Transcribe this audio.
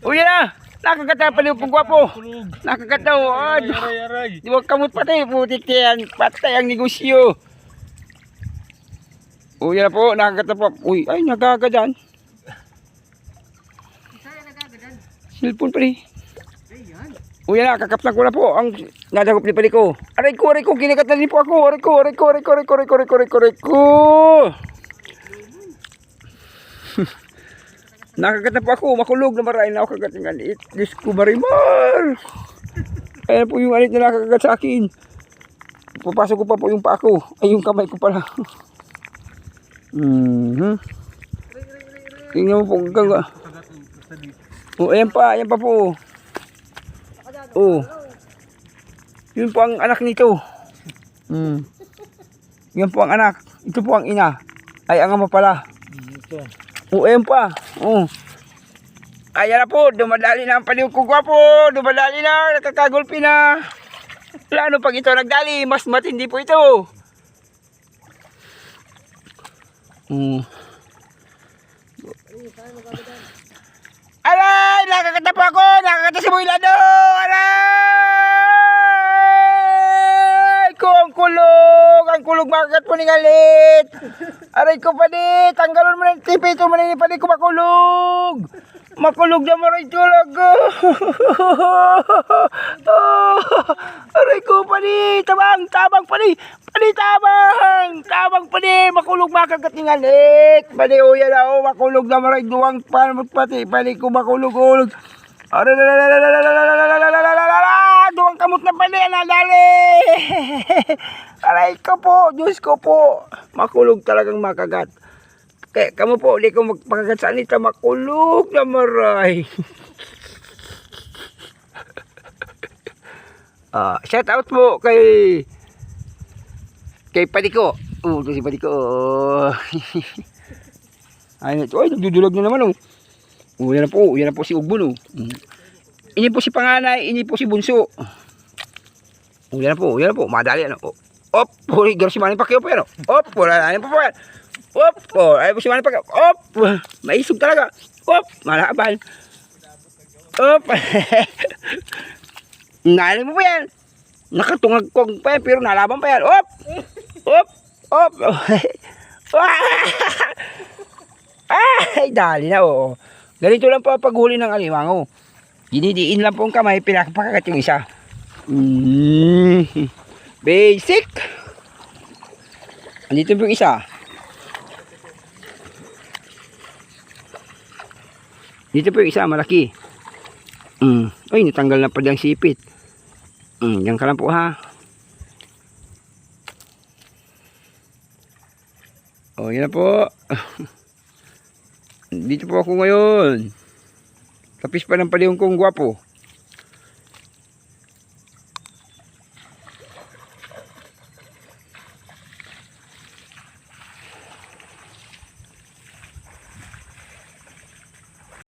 O yan na. Nakakata pa niyo pong gwapo. Ay, aray, aray. Di wag kamot patay. Putik yan. Patay ang negosyo. O yan na po. Nakakata po. Uy, ay nagagadan. Cellphone pa rin. O yan na, kakaptan ko na po ang nadagop ni Paliko. Aray ko, aray ko, na din po ako. Aray ko, aray ko, aray ko, aray ko, aray ko, aray ko, aray ko, aray ko. Nakakata po ako, makulog na maray na ako kagatingan. It, Diyos ko, marimar. Ayan po yung alit na nakakagat sa akin. Papasok ko pa po yung pa. Ay, yung kamay ko pala. Mhm. Tingnan mo po, gaga. Oh, ayan pa, ayan pa po. Oh. Yun po ang anak nito. Hmm. Yan po ang anak. Ito po ang ina. Ay, ang ama pala. Ito. Ayan pa. Oh. Ayan na po, dumadali na ang paliw ko gwapo. Dumadali na, nakakagulpi na. Lalo pag ito nagdali, mas matindi po ito. Hmm. Aray! Nakakata po ako! Nakakata si Builado! Aray! Ko ang kulog! Ang kulog makakat po ni Galit! Aray ko pa di! Tanggalon mo na yung tipi ito! Manini pa di ko makulog! Makulog na mo rin talaga! Aray ko pa di! Tabang! Tabang pa di! Padi tabang! Tabang pa di! Makulog makakat ni Galit! Padi o yan ako! Makulog na mo rin duwang panmot pati! Padi ko makulog-ulog! Aray Nakamot na pala yan, ah, dali! Aray ko po, Diyos ko po. Makulog talagang makagat. Kaya kamo po, hindi ko magpakagat sa anita, makulog na maray. uh, shout out po kay kay Padiko. Oo, uh, si Padiko. Ay, ay, nagdudulag na naman oh. Oh, na po, yan na po si Ugbon oh. Hmm. Ini po si panganay, ini po si bunso. Oh, yan po, yan po, madali ano. Op, huli, garo si Manny Pacquiao po yan oh. Op, wala na po po yan. Op, oh, ay si Manny Pacquiao. Op, maisog talaga. Op, malaban. Op. Nalin mo po yan. Nakatungag kong pa yan, pero nalaban pa yan. Op! Op! Op! Ay, dali na, oo. Ganito lang po paghuli ng alimango. Dinidiin lang po ang kamay, pinakapakagat yung isa. Mm. Basic! Andito yung isa. Dito po yung isa, malaki. Mm. Ay, natanggal na pa diyang sipit. Mm, yan ka lang po ha. O, yan na po. Dito po ako ngayon. Kapis pa ng palihong kong gwapo.